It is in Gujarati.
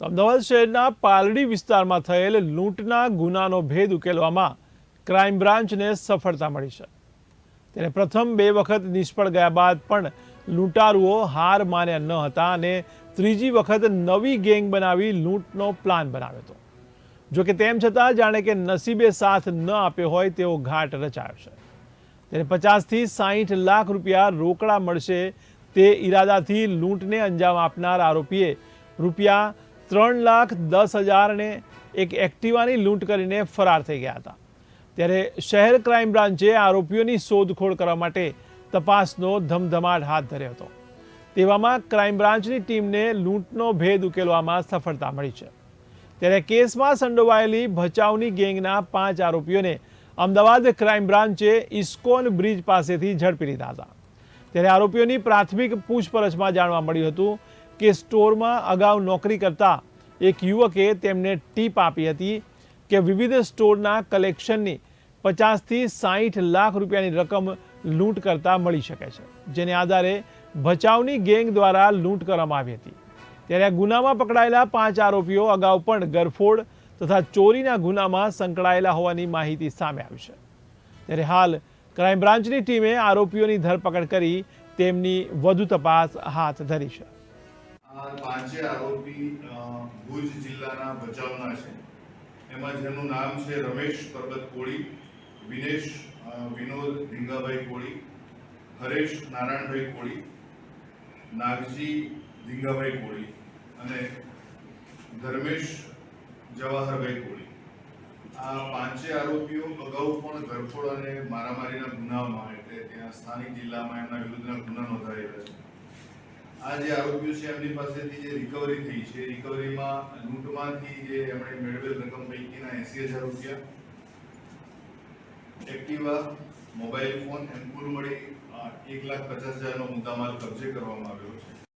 અમદાવાદ શહેરના પાલડી વિસ્તારમાં થયેલ લૂંટના ગુનાનો ભેદ ઉકેલવામાં ક્રાઇમ બ્રાન્ચને સફળતા મળી છે. તેને પ્રથમ બે વખત નિષ્ફળ ગયા બાદ પણ લૂંટારુઓ હાર માન્યા ન હતા અને ત્રીજી વખત નવી ગેંગ બનાવી લૂંટનો પ્લાન બનાવ્યો હતો. જો કે તેમ છતાં જાણે કે નસીબે સાથ ન આપ્યો હોય તેવો ઘાટ રચાયો છે. તેને પચાસથી સાહીઠ લાખ રૂપિયા રોકડા મળશે તે ઈરાદાથી લૂંટને અંજામ આપનાર આરોપીએ રૂપિયા ત્રણ લાખ દસ હજારને એક એક્ટિવાની લૂંટ કરીને ફરાર થઈ ગયા હતા. ત્યારે શહેર ક્રાઇમ બ્રાન્ચે આરોપીઓની શોધખોળ કરવા માટે તપાસનો ધમધમાટ હાથ ધર્યો હતો. તેવામાં ક્રાઇમ બ્રાન્ચની ટીમને લૂંટનો ભેદ ઉકેલવામાં સફળતા મળી છે. ત્યારે કેસમાં સંડોવાયેલી ભચાઉની ગેંગના પાંચ આરોપીઓને અમદાવાદ ક્રાઇમ બ્રાન્ચે ઇસ્કોન બ્રિજ પાસેથી ઝડપી લીધા હતા. ત્યારે આરોપીઓની પ્રાથમિક પૂછપરછમાં જાણવા મળ્યું હતું કે સ્ટોરમાં અગાઉ નોકરી કરતા એક યુવકે તેમને ટીપ આપી હતી કે વિવિધ સ્ટોરના કલેક્શનની પચાસથી સાહીઠ લાખ રૂપિયાની રકમ લૂંટ કરતા મળી શકે છે, જેને આધારે ભચાઉની ગેંગ દ્વારા લૂંટ કરવામાં આવી હતી. ત્યારે આ ગુનામાં પકડાયેલા પાંચ આરોપીઓ અગાઉ પણ ગરફોડ તથા ચોરીના ગુનામાં સંકળાયેલા હોવાની માહિતી સામે આવી છે. ત્યારે હાલ ક્રાઇમ બ્રાન્ચની ટીમે આરોપીઓની ધરપકડ કરી તેમની વધુ તપાસ હાથ ધરી છે. આ પાંચે આરોપી ભુજ જિલ્લાના ભચાઉના છે. એમાં જેનું નામ છે રમેશ પરબત કોળી, વિનેશ વિનોદ ધીંગાભાઈ કોળી, હરેશ નારાયણભાઈ કોળી, નાગજી ધીંગાભાઈ કોળી અને ધર્મેશ જવાહરભાઈ કોળી. આ પાંચે આરોપીઓ અગાઉ પણ ધરફોડ અને મારામારીના ગુનામાં, એટલે ત્યાં સ્થાનિક જિલ્લામાં એમના વિરુદ્ધના ગુના નોંધાયેલા છે. આ જે આરોપીઓ છે, એમની પાસેથી જે રિકવરી થઈ છે રિકવરીમાં લૂંટમાંથી જે એમણે મેળવેલ રકમ પૈકીના એસી હજાર રૂપિયા, એક્ટિવા, મોબાઈલ ફોન, એમ કુલ મળી એક લાખ પચાસ હજારનો મુદ્દામાલ કબજે કરવામાં આવ્યો છે.